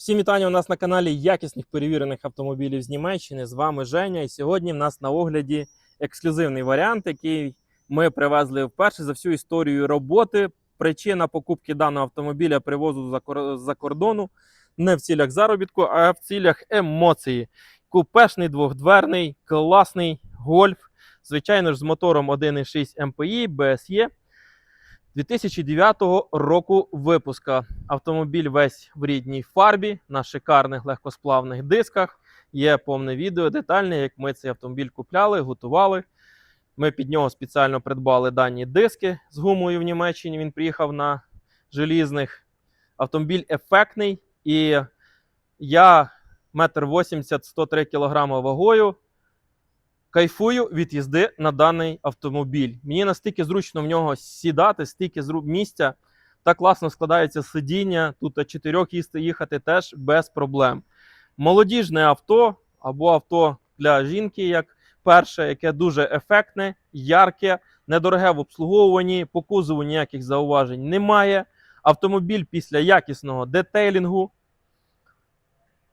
Всім вітання у нас на каналі якісних перевірених автомобілів з Німеччини. З вами Женя. І сьогодні в нас на огляді ексклюзивний варіант, який ми привезли вперше за всю історію роботи. Причина покупки даного автомобіля привозу за кордону не в цілях заробітку, а в цілях емоції. Купешний двохдверний, класний гольф. Звичайно ж, з мотором 1,6 МПІ, BSE 2009 року випуска. Автомобіль весь в рідній фарбі на шикарних легкосплавних дисках. Є повне відео детальне, як ми цей автомобіль купляли, готували. Ми під нього спеціально придбали дані диски з гумою в Німеччині. Він приїхав на желізних. Автомобіль ефектний. І я метр 80 103 кг вагою. Кайфую від їзди на даний автомобіль. Мені настільки зручно в нього сідати, стільки місця, так класно складається сидіння. Тут чотирьох їсти їхати теж без проблем. Молодіжне авто або авто для жінки, як перше, яке дуже ефектне, ярке, недороге в обслуговуванні, по кузову ніяких зауважень немає. Автомобіль після якісного детейлінгу.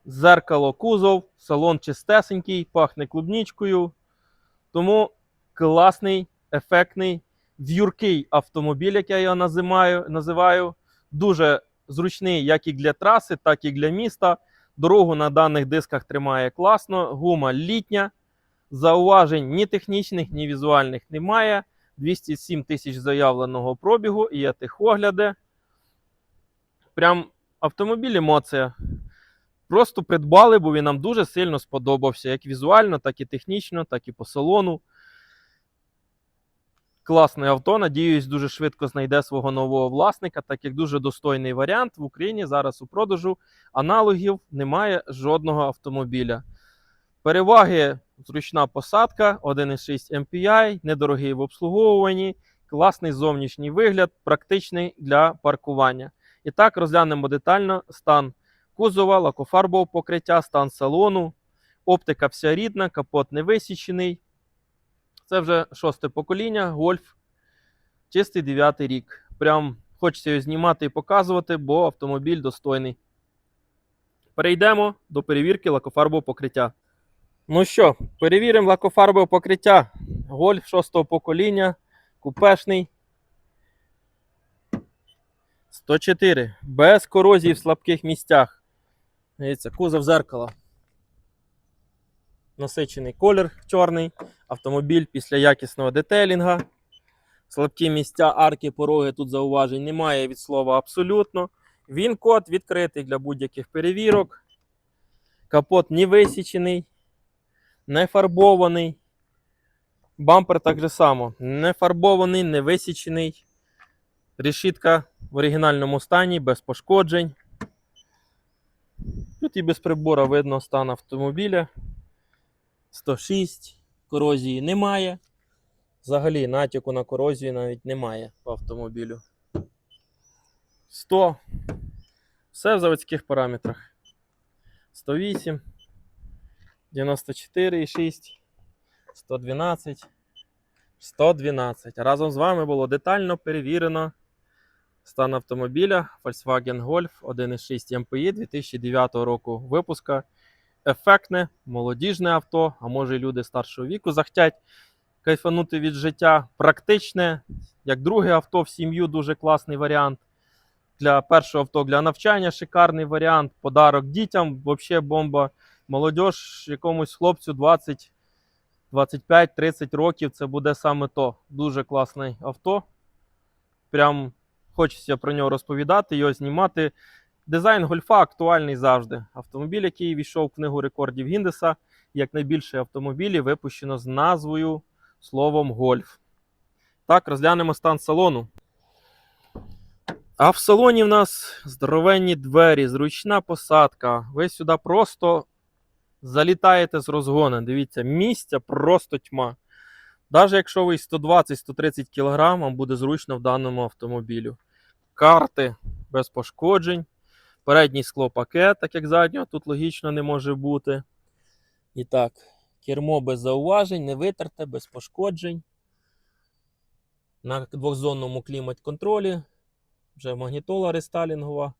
Зеркало кузов, салон чистесенький, пахне клубнічкою. Тому класний, ефектний, в'юркий автомобіль, як я його називаю, називаю. Дуже зручний як і для траси, так і для міста. Дорогу на даних дисках тримає класно, гума літня. Зауважень ні технічних, ні візуальних немає. 207 тисяч заявленого пробігу є тихогляди. Прям автомобіль емоція. Просто придбали, бо він нам дуже сильно сподобався. Як візуально, так і технічно, так і по салону. Класне авто. Надіюсь, дуже швидко знайде свого нового власника, так як дуже достойний варіант. В Україні зараз у продажу аналогів немає жодного автомобіля. Переваги зручна посадка, 1,6 MPI, недорогий в обслуговуванні, класний зовнішній вигляд, практичний для паркування. І так розглянемо детально стан кузова, лакофарбового покриття, стан салону, оптика вся рідна, капот не висічений. Це вже шосте покоління, гольф, чистий дев'ятий рік. Прям хочеться його знімати і показувати, бо автомобіль достойний. Перейдемо до перевірки лакофарбового покриття. Ну що, перевіримо лакофарбове покриття. Гольф шостого покоління, купешний. 104. Без корозії в слабких місцях. Дивіться, кузов зеркала. Насичений колір чорний. Автомобіль після якісного детейлінга. Слабкі місця, арки, пороги тут зауважень немає від слова абсолютно. Він код відкритий для будь-яких перевірок. Капот не висічений, не фарбований. Бампер так же само. Не фарбований, не висічений. Решітка в оригінальному стані, без пошкоджень. Тут і без прибора видно стан автомобіля. 106, корозії немає. Взагалі натяку на корозію навіть немає по автомобілю. 100. Все в заводських параметрах. 108, 94,6, 112, 112. Разом з вами було детально перевірено стан автомобіля Volkswagen Golf 1.6 MPI 2009 року випуска. Ефектне, молодіжне авто, а може і люди старшого віку захотять кайфанути від життя. Практичне, як друге авто в сім'ю, дуже класний варіант. Для першого авто для навчання шикарний варіант. Подарок дітям, взагалі бомба. Молодіж якомусь хлопцю 20, 25, 30 років. Це буде саме то. Дуже класне авто. Прям хочеться про нього розповідати, його знімати. Дизайн гольфа актуальний завжди. Автомобіль, який війшов в книгу рекордів Гіндеса, як найбільше автомобілів випущено з назвою словом гольф. Так, розглянемо стан салону. А в салоні в нас здоровенні двері, зручна посадка. Ви сюди просто залітаєте з розгону. Дивіться, місця просто тьма. Навіть якщо ви 120-130 кг, вам буде зручно в даному автомобілю. Карти без пошкоджень. Передній склопакет, так як заднього, тут логічно не може бути. І так, кермо без зауважень, не витерте, без пошкоджень. На двохзонному клімат-контролі. Вже магнітола рестайлінгова.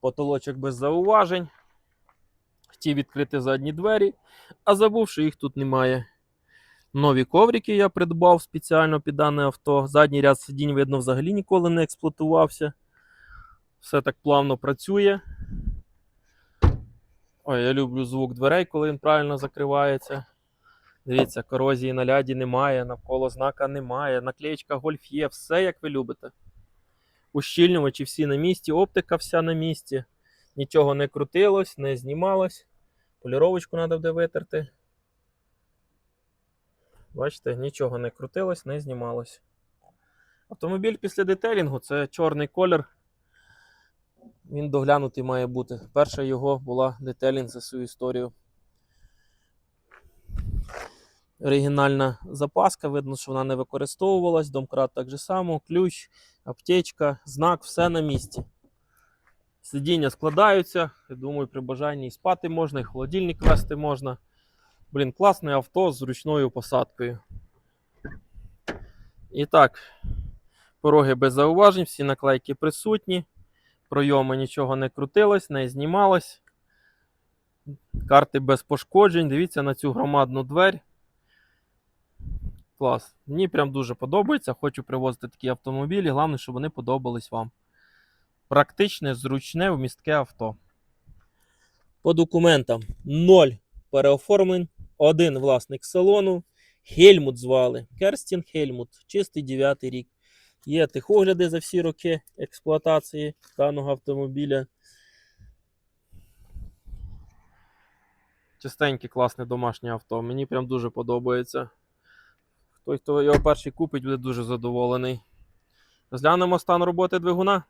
Потолочок без зауважень. Хотів відкрити задні двері, а забув, що їх тут немає. Нові коврики я придбав спеціально під дане авто. Задній ряд сидінь, видно, взагалі ніколи не експлуатувався. Все так плавно працює. Ой, я люблю звук дверей, коли він правильно закривається. Дивіться, корозії на ляді немає, навколо знака немає, наклеєчка гольф є, все як ви любите. Ущільнювачі всі на місці, оптика вся на місці. Нічого не крутилось, не знімалось. Поліровочку треба буде витерти. Бачите, нічого не крутилось, не знімалось. Автомобіль після детелінгу це чорний колір. Він доглянутий має бути. Перша його була детелінг за свою історію. Оригінальна запаска, видно, що вона не використовувалась. Домкрат так же само, ключ, аптечка, знак, все на місці. Сидіння складаються. Я думаю, при бажанні і спати можна, і холодильник вести можна. Блін, класне авто з ручною посадкою. І так, пороги без зауважень, всі наклейки присутні. Пройоми нічого не крутилось, не знімалось. Карти без пошкоджень. Дивіться на цю громадну двері. Клас. Мені прям дуже подобається. Хочу привозити такі автомобілі. Головне, щоб вони подобались вам. Практичне, зручне, вмістке авто. По документам 0 переоформлень, один власник салону. Хельмут звали. Керстін Хельмут, чистий 9 рік. Є тихогляди за всі роки експлуатації даного автомобіля. Чистеньке, класне домашнє авто. Мені прям дуже подобається. Той, хто його перший купить, буде дуже задоволений. Розглянемо стан роботи двигуна.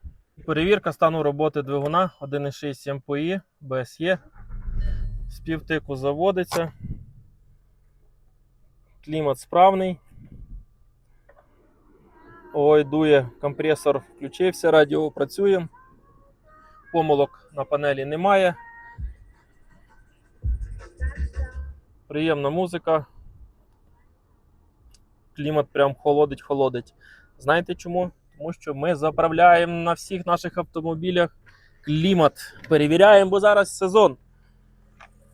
Перевірка стану роботи двигуна 1,6 МПІ БСЄ. З півтику заводиться. Клімат справний. Ой, дує, компресор включився, радіо працює. Помилок на панелі немає. Приємна музика. Клімат прям холодить-холодить. Знаєте чому? Тому що ми заправляємо на всіх наших автомобілях клімат. Перевіряємо, бо зараз сезон.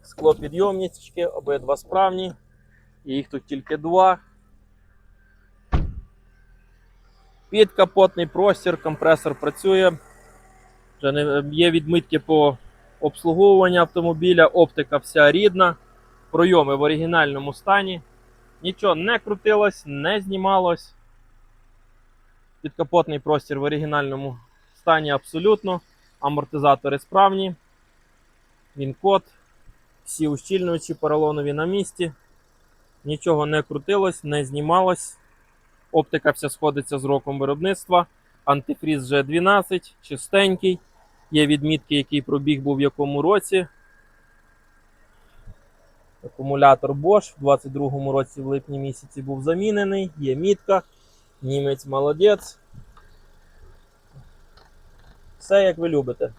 Склопідйомнички, обидва справні. Їх тут тільки два. Підкапотний простір, компресор працює. Вже не є відмитки по обслуговуванню автомобіля, оптика вся рідна, пройоми в оригінальному стані. Нічого не крутилось, не знімалось. Підкапотний простір в оригінальному стані абсолютно. Амортизатори справні. Він код. Всі ущільнювачі поролонові на місці. Нічого не крутилось, не знімалось. Оптика вся сходиться з роком виробництва. Антифріз G12, чистенький. Є відмітки, який пробіг був в якому році. Акумулятор Bosch в 22-му році в липні місяці був замінений. Є мітка. Німець молодець. Все як ви любите.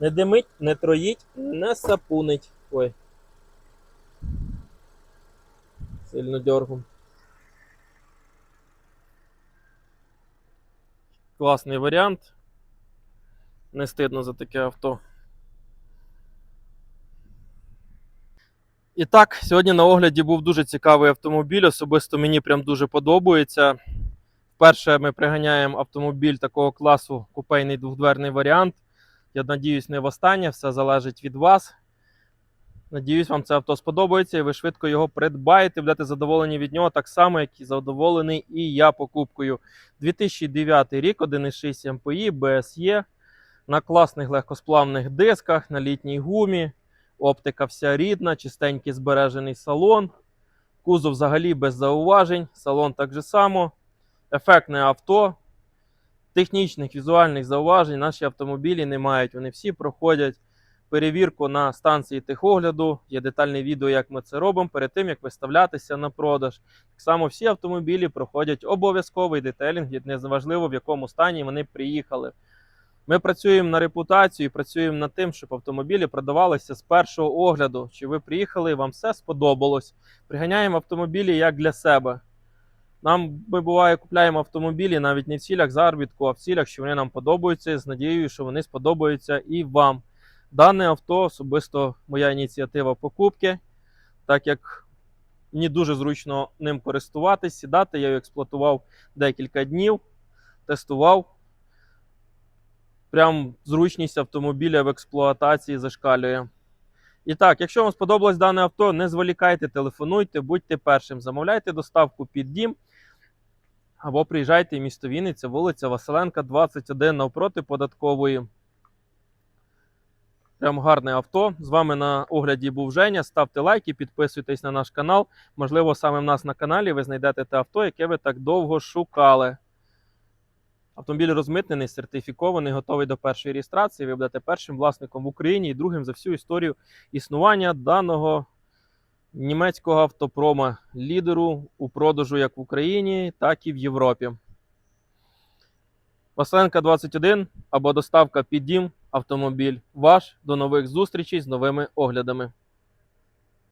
Не димить, не троїть, не сапунить. Ой. Сильно дергом. Класний варіант. Не стидно за таке авто. І так, сьогодні на огляді був дуже цікавий автомобіль. Особисто мені прям дуже подобається. Вперше ми приганяємо автомобіль такого класу, купейний двохдверний варіант. Я надіюсь, не востаннє, все залежить від вас. Надіюсь, вам це авто сподобається і ви швидко його придбаєте, будете задоволені від нього так само, як і задоволений і я покупкою. 2009 рік, 1,6 МПІ, БСЄ, на класних легкосплавних дисках, на літній гумі. Оптика вся рідна, чистенький збережений салон. Кузов взагалі без зауважень. Салон так же само. Ефектне авто. Технічних візуальних зауважень наші автомобілі не мають. Вони всі проходять перевірку на станції техогляду. Є детальне відео, як ми це робимо, перед тим як виставлятися на продаж. Так само всі автомобілі проходять обов'язковий детелінг, неважливо в якому стані вони приїхали. Ми працюємо на репутацію і працюємо над тим, щоб автомобілі продавалися з першого огляду. Чи ви приїхали і вам все сподобалось? Приганяємо автомобілі як для себе. Нам ми буває купляємо автомобілі навіть не в цілях заробітку, а в цілях, що вони нам подобаються, з надією, що вони сподобаються і вам. Дане авто особисто моя ініціатива покупки, так як мені дуже зручно ним користуватись, сідати. Я його експлуатував декілька днів, тестував. Прям зручність автомобіля в експлуатації зашкалює. І так, якщо вам сподобалось дане авто, не зволікайте, телефонуйте, будьте першим. Замовляйте доставку під дім. Або приїжджайте в місто Вінниця, вулиця Василенка, 21 навпроти податкової. Прям гарне авто. З вами на огляді був Женя. Ставте лайки, підписуйтесь на наш канал. Можливо, саме в нас на каналі ви знайдете те авто, яке ви так довго шукали. Автомобіль розмитнений, сертифікований, готовий до першої реєстрації. Ви будете першим власником в Україні і другим за всю історію існування даного німецького автопрома, лідеру у продажу як в Україні, так і в Європі. Василенка 21 або доставка під дім автомобіль. Ваш до нових зустрічей з новими оглядами.